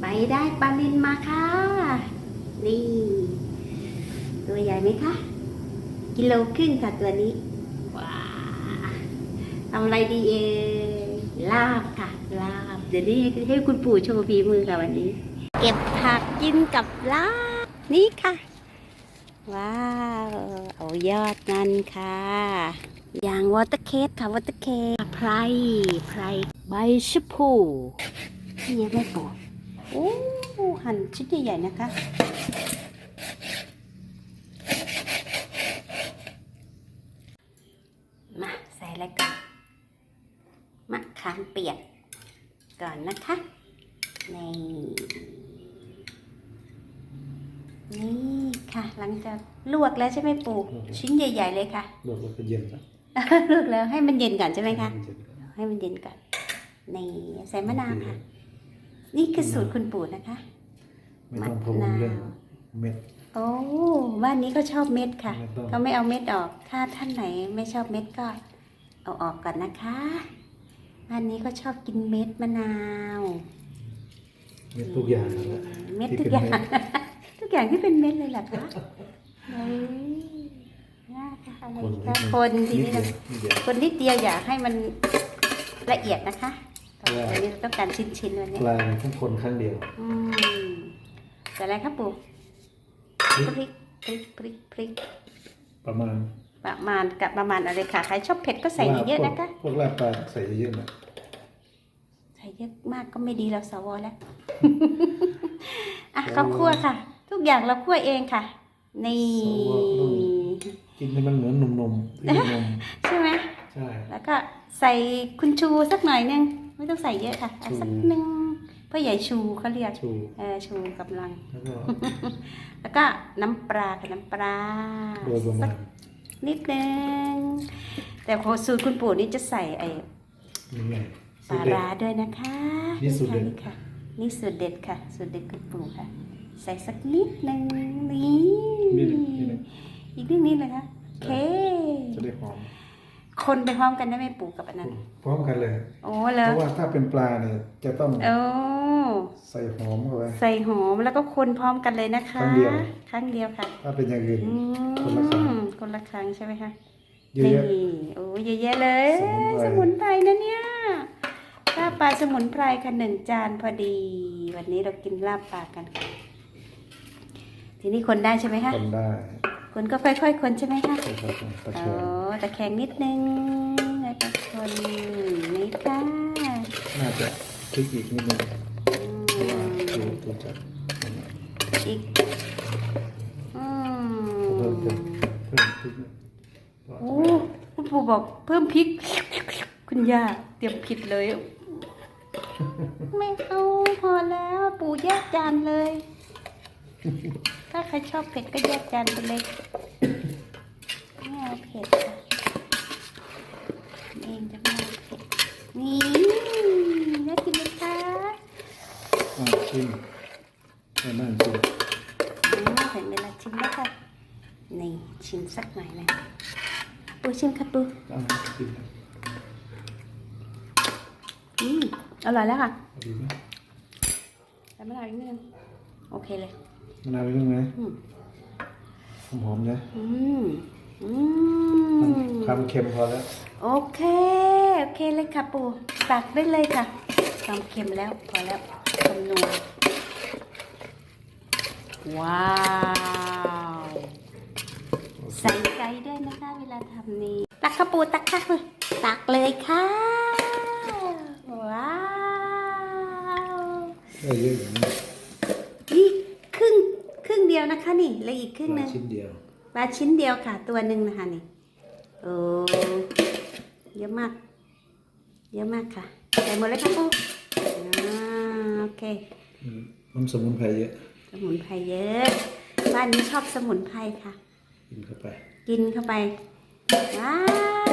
ไปได้ปลาลินมาค่ะ นี่ ตัวใหญ่ไหมคะ กิโลครึ่งค่ะตัวนี้ว้าทำอะไรดีเอ่ยลาบค่ะ ลาบ เดี๋ยวนี้ให้คุณปู่โชว์ฝีมือค่ะวันนี้ เก็บผักกินกับลาบ นี่ค่ะ ว้าว เอายอดมันค่ะอย่างวอเตอร์เคสค่ะวอเตอร์เคสไพรไพรใบชะพูนี่ยังไม่ปอก โอ้หั่นชิ้นใหญ่ๆนะคะ มาใส่อะไรก่อนมะขามเปียกก่อนนะคะนี่นี่ค่ะ หลังจากลวกแล้วใช่ไหมปู่ชิ้นใหญ่ ๆ เลยค่ะลวกแล้วก็เย็นแล้วลวกแล้วให้มันเย็นก่อนใช่ไหมคะเย็นก่อนให้มันเย็นก่อนนี่ใส่มะนาวค่ะ นี่คือสูตรคุณปู่นะคะไม่ต้องพะวงเรื่องเม็ดโอ้บ้านนี้ก็ชอบเม็ดค่ะไม่ต้องเขาไม่เอาเม็ดออก ถ้าท่านไหนไม่ชอบเม็ดก็ เอาออกก่อนนะคะบ้านนี้ก็ชอบกินเม็ดมะนาว เม็ดทุกอย่างนั่นแหละเม็ดที่ทุกเป็นอย่างเม็ดทุกอย่างที่เป็นเม็ดเลยเหรอคะเฮ้ยน่าค่ะอะไรคนคะคนทีนิดนี้เดียวนะนิดเดียวคนนิดเดียวอย่าให้มันละเอียดนะคะ เพราะว่าวันนี้เราต้องการชิ้นๆวันนี้ปลาเนี่ยต้องคนครั้งเดียว อืมใส่อะไรครับปู่พริกพริกพริกพริกพริกประมาณ ประมาณกับประมาณอะไรค่ะใครชอบเผ็ดก็ใส่เยอะๆนะคะพวกลาบปลาใส่เยอะๆนะใส่เยอะมากก็ไม่ดีเราสวแล้วอะข้าวคั่วค่ะ ทุกอย่างเราคั่วเองค่ะ นี่กินให้มันเหมือนนมๆที่นมใช่ไหมใช่แล้วก็ใส่คุณชูสักหน่อยนึง ไม่ต้องใส่เยอะค่ะเอาสักนึงเพื่อใหญ่ชูเขาเรียกชูเออชูกำลัง แล้วก็แล้วก็น้ำปลาค่ะน้ำปลาโดยประมาณนิดนึงแต่พอสูตรคุณปู่นี่จะใส่ไอ้นี่ไงปลาร้าด้วยนะคะนี่สูตรเด็ด นี่ค่ะนี่สูตรเด็ดค่ะ สูตรเด็ดคุณปู่ค่ะ ใส่สักนิดนึงนี่นี่หนึ่งนี่หนึ่งอีกนิดนิดเลยคะโอเค จะได้หอม คนไปพร้อมกันได้ไหมปู่กับอันนั้น พร้อมกันเลย โอ้เพแล้วราะว่าถ้าเป็นปลาเนี่ยจะต้องโอ้ใส่หอมเข้าไป ใส่หอมแล้วก็คนพร้อมกันเลยนะคะ ครั้งเดียว ครั้งเดียวค่ะ ถ้าเป็นอย่างอื่น อืมคนละครั้งคนละครั้งใช่ไหมคะ เยอะแยะนี่โอ้เยอะแยะเลย สสมุมุนนไพไพร รนะเนี่ยลาบปลาสมุนไพรค่ะหนึ่งจานพอดี วันนี้เรากินลาบปลากันค่ะทีนี้คนได้ใช่ไหมคะคนได้ คนก็ค่อยๆคนใช่ไหมคะค่อยๆตะโอ้แคงตะแคงนิดนึงแล้วก็คนนี่ค่ะน่าจะพลิกอีกนิดนึงอืเพราะว่ามดูดูจากอีกอืเพิ่มมเพิ่มเพิ่มพริกนิดโอ้คุณปู่บอกเพิ่มพริก คุณย่าเตรียมผิดเลย ไม่เอาพอแล้ว ปู่แยกจานเลย ถ้าใครชอบเผ็ดก็แยกจานไปเลยไม่เอาเผ็ดค่ะเองจะไม่เอาเผ็ดนี่น่ากินไหมคะอ่าชิมแค่นั่งชิมอืมถึงเวลาชิมแล้วค่ะนี่ชิมสักหน่อยนะปูชิมค่ะปูอ่าชิมอืมอร่อยแล้วค่ะพอดีไหมแต่ไม่อร่อยนิดนึงโอเคเลย มะนาวอีกนิดไหมอืมหอมๆนะอืมอืมคำเค็มพอแล้ว โอเค โอเคเลยค่ะปูตักได้เลยค่ะความเค็มแล้วพอแล้วความนัวว้าวใส่ใจด้วยนะคะเวลาทำนี้ ตักค่ะปูตักค่ะปูตักเลยค่ะ ว้าวได้เยอะอย่างนี้นี่ครึ่งครึ่ง เดียวนะคะนี่เหลยอีกครึ่งหนึงชิ้นเดียวปลาชิ้นเดียวค่ะ ตัวหนึ่งนะคะนี่โอ้เยอะมาก เยอะมากค่ะใส่หมดเลยค่ะปูอ่าโอเคอืมน้ำสมุนไพรเยอะสมุนไพรเยอะบ้านนี้ชอบสมุนไพรค่ะ กินเข้าไป กินเข้าไปว้า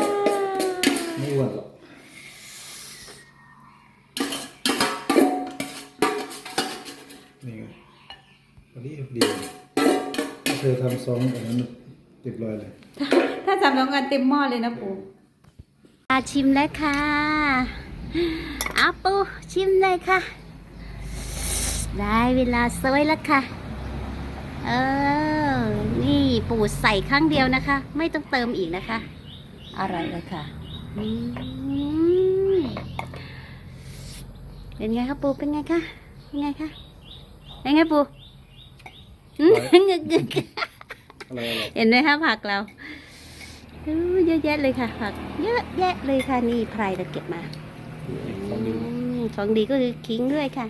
ว เธอทำซองแบบนั้นเรียบร้อยเลย ถ้าจำลองกันเต็มหม้อเลยนะปูอาชิมแล้วค่ะอาปูชิมเลยค่ะอได้เวลาซอยแล้วค่ะ เออ นี่ปูใส่ครั้งเดียวนะคะ ไม่ต้องเติมอีกนะคะ อร่อยเลยค่ะอืมเป็นไงคะปูเป็นไงคะเป็นไงคะเป็นไงปู อืมงึกงึกอะไรอะไรเห็นไหมคะผักเราอู้เยอะแยะเลยค่ะ ผัก เยอะแยะเลยค่ะนี่ไพรเราเก็บมาของดีอืมของดีก็คือขิงด้วยค่ะ